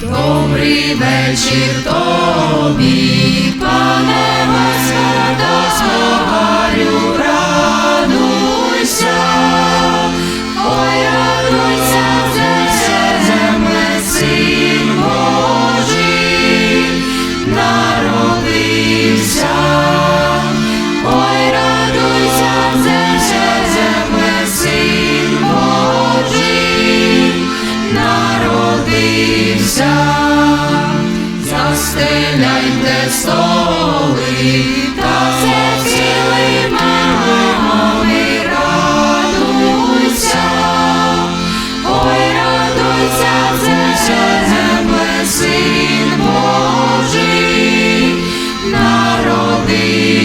Добрий вечір тобі. Застеляйте столи, та сили мами, радуйся, ой, радуйся, земле, син Божий, народився.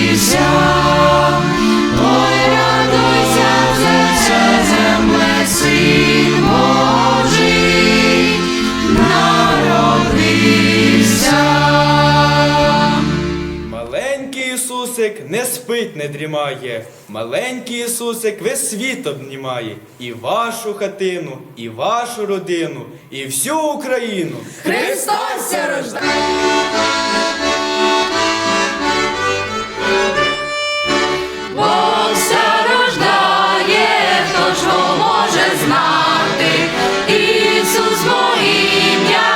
Ісусик не спить, не дрімає. Маленький Ісусик весь світ обнімає. І вашу хатину, і вашу родину, і всю Україну. Христос рождає. Хто може знати? Ісус моїм'я,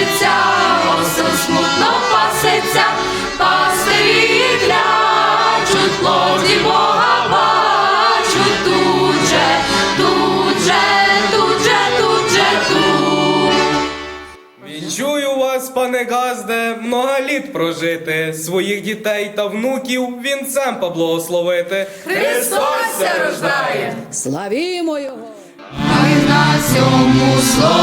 трясеться, осел смутно пасеться, пастирі клячуть, плоді Бога бачуть, тут же, тут же, тут же, тут же, тут. Вінчую вас, пане Газде, много літ прожити, своїх дітей та внуків вінцем поблагословити. Христос рождає. Славімо його! Хай на цьому слові